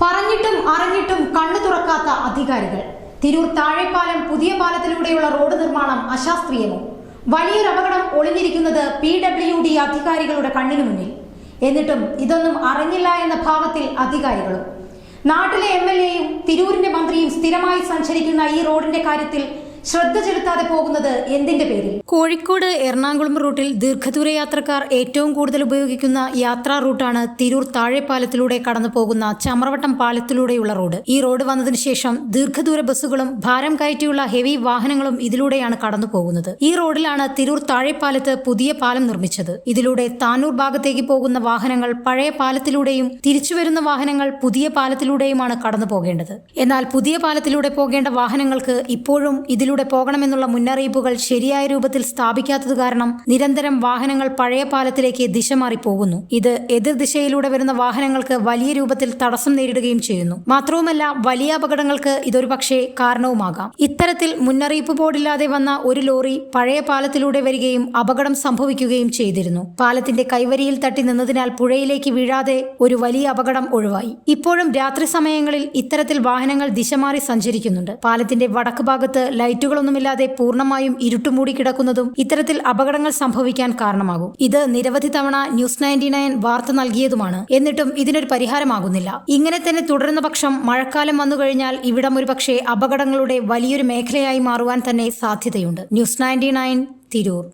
പറഞ്ഞിട്ടും അറിഞ്ഞിട്ടും കണ്ണു തുറക്കാത്ത അധികാരികൾ. തിരൂർ താഴെപ്പാലം പുതിയ പാലത്തിലൂടെയുള്ള റോഡ് നിർമ്മാണം അശാസ്ത്രീയമോ വലിയൊരു അപകടം ഒളിഞ്ഞിരിക്കുന്നത് പി ഡബ്ല്യു ഡി അധികാരികളുടെ കണ്ണിനു മുന്നിൽ. എന്നിട്ടും ഇതൊന്നും അറിഞ്ഞില്ല എന്ന ഭാവത്തിൽ അധികാരികളും. നാട്ടിലെ എം എൽ എയും തിരൂരിന്റെ മന്ത്രിയും സ്ഥിരമായി സഞ്ചരിക്കുന്ന ഈ റോഡിന്റെ കാര്യത്തിൽ ശ്രദ്ധ ചെലുത്താതെ പോകുന്നത് എന്തിന്റെ പേരിൽ? കോഴിക്കോട് എറണാകുളം റൂട്ടിൽ ദീർഘദൂര യാത്രക്കാർ ഏറ്റവും കൂടുതൽ ഉപയോഗിക്കുന്ന യാത്രാ റൂട്ടാണ് തിരൂർ താഴെപ്പാലത്തിലൂടെ കടന്നു പോകുന്ന ചമ്രവട്ടം പാലത്തിലൂടെയുള്ള റോഡ്. ഈ റോഡ് വന്നതിന് ശേഷം ദീർഘദൂര ബസ്സുകളും ഭാരം കയറ്റിയുള്ള ഹെവി വാഹനങ്ങളും ഇതിലൂടെയാണ് കടന്നു പോകുന്നത് ഈ റോഡിലാണ് തിരൂർ താഴെപ്പാലത്ത് പുതിയ പാലം നിർമ്മിച്ചത്. ഇതിലൂടെ താനൂർ ഭാഗത്തേക്ക് പോകുന്ന വാഹനങ്ങൾ പഴയ പാലത്തിലൂടെയും തിരിച്ചു വരുന്ന വാഹനങ്ങൾ പുതിയ പാലത്തിലൂടെയുമാണ് കടന്നു പോകേണ്ടത് എന്നാൽ പുതിയ പാലത്തിലൂടെ പോകേണ്ട വാഹനങ്ങൾക്ക് ഇപ്പോഴും ഇതിലൂടെ പോകണമെന്നുള്ള മുന്നറിയിപ്പുകൾ ശരിയായ രൂപത്തിൽ സ്ഥാപിക്കാത്തത് കാരണം നിരന്തരം വാഹനങ്ങൾ പഴയ പാലത്തിലേക്ക് ദിശ മാറി പോകുന്നു. ഇത് എതിർ ദിശയിലൂടെ വരുന്ന വാഹനങ്ങൾക്ക് വലിയ രൂപത്തിൽ തടസ്സം നേരിടുകയും ചെയ്യുന്നു. മാത്രവുമല്ല വലിയ അപകടങ്ങൾക്ക് ഇതൊരു പക്ഷേ കാരണവുമാകാം. ഇത്തരത്തിൽ മുന്നറിയിപ്പ് ബോർഡില്ലാതെ വന്ന ഒരു ലോറി പഴയ പാലത്തിലൂടെ വരികയും അപകടം സംഭവിക്കുകയും ചെയ്തിരുന്നു. പാലത്തിന്റെ കൈവരിയിൽ തട്ടി നിന്നതിനാൽ പുഴയിലേക്ക് വീഴാതെ ഒരു വലിയ അപകടം ഒഴിവായി. ഇപ്പോഴും രാത്രി സമയങ്ങളിൽ ഇത്തരത്തിൽ വാഹനങ്ങൾ ദിശമാറി സഞ്ചരിക്കുന്നുണ്ട്. പാലത്തിന്റെ വടക്ക് ഭാഗത്ത് ലൈറ്റുകളൊന്നുമില്ലാതെ പൂർണമായും ഇരുട്ടുമൂടി കിടക്കുന്നതും ഇത്തരത്തിൽ അപകടങ്ങൾ സംഭവിക്കാൻ കാരണമാകും. ഇത് നിരവധി തവണ ന്യൂസ് നയന്റി നയൻ വാർത്ത നൽകിയതുമാണ്. എന്നിട്ടും ഇതിനൊരു പരിഹാരമാകുന്നില്ല. ഇങ്ങനെ തന്നെ തുടരുന്ന പക്ഷം മഴക്കാലം വന്നു കഴിഞ്ഞാൽ ഇവിടം ഒരു പക്ഷേ അപകടങ്ങളുടെ വലിയൊരു മേഖലയായി മാറുവാൻ തന്നെ സാധ്യതയുണ്ട്. News ninety nine Tirur.